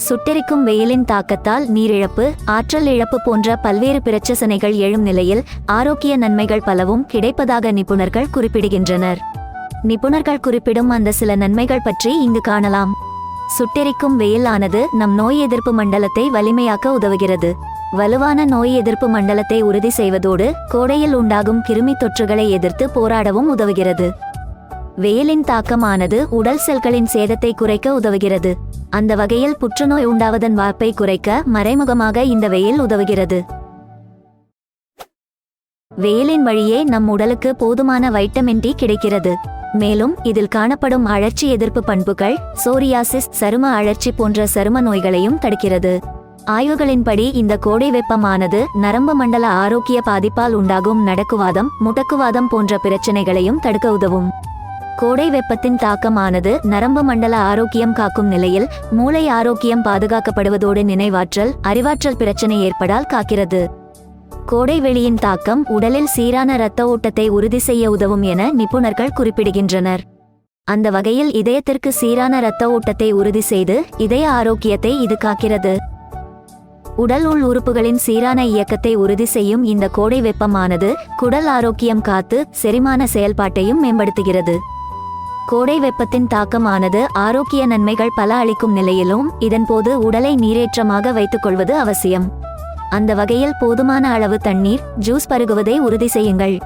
சுட்டெரிக்கும் வெயிலின் தாக்கத்தால் நீரிழப்பு ஆற்றல் இழப்பு போன்ற பல்வேறு பிரச்சசனைகள் எழும் நிலையில் ஆரோக்கிய நன்மைகள் பலவும் கிடைப்பதாக நிபுணர்கள் குறிப்பிடுகின்றனர். நிபுணர்கள் குறிப்பிடும் அந்த சில நன்மைகள் பற்றி இங்கு காணலாம். சுட்டெரிக்கும் வெயில் ஆனது நம் நோய் எதிர்ப்பு மண்டலத்தை வலிமையாக்க உதவுகிறது. வலுவான நோய் எதிர்ப்பு மண்டலத்தை உறுதி செய்வதோடு கோடையில் உண்டாகும் கிருமி தொற்றுகளை எதிர்த்து போராடவும் உதவுகிறது. வெயிலின் தாக்கமானது உடல் செல்களின் சேதத்தை குறைக்க உதவுகிறது. அந்த வகையில் புற்றுநோய் உண்டாவதன் வாய்ப்பை குறைக்க மறைமுகமாக இந்த வெயில் உதவுகிறது. வெயிலின் வழியே நம் உடலுக்கு போதுமான வைட்டமின் டி கிடைக்கிறது. மேலும் இதில் காணப்படும் அழற்சி எதிர்ப்பு பண்புகள் சோரியாசிஸ் சரும அழற்சி போன்ற சரும நோய்களையும் தடுக்கிறது. ஆய்வுகளின்படி இந்த கோடை வெப்பமானது நரம்பு மண்டல ஆரோக்கிய பாதிப்பால் உண்டாகும் நடக்குவாதம் முடக்குவாதம் போன்ற பிரச்சனைகளையும் தடுக்க உதவும். கோடை வெப்பத்தின் தாக்கமானது நரம்பு மண்டல ஆரோக்கியம் காக்கும் நிலையில் மூளை ஆரோக்கியம் பாதுகாக்கப்படுவதோடு நினைவாற்றல் அறிவாற்றல் பிரச்சனை ஏற்படால் காக்கிறது. கோடை வெளியின் தாக்கம் உடலில் சீரான இரத்த ஓட்டத்தை உறுதி செய்ய உதவும் என நிபுணர்கள் குறிப்பிடுகின்றனர். அந்த வகையில் இதயத்திற்கு சீரான இரத்த ஓட்டத்தை உறுதி செய்து இதய ஆரோக்கியத்தை இது காக்கிறது. உடல் உள் உறுப்புகளின் சீரான இயக்கத்தை உறுதி செய்யும் இந்த கோடை வெப்பமானது குடல் ஆரோக்கியம் காத்து செரிமான செயல்பாட்டையும் மேம்படுத்துகிறது. கோடை வெப்பத்தின் தாக்கமானது ஆரோக்கிய நன்மைகள் பல அளிக்கும் நிலையிலும் இதன்போது உடலை நீரேற்றமாக வைத்துக் கொள்வது அவசியம். அந்த வகையில் போதுமான அளவு தண்ணீர் ஜூஸ் பருகுவதை உறுதி செய்யுங்கள்.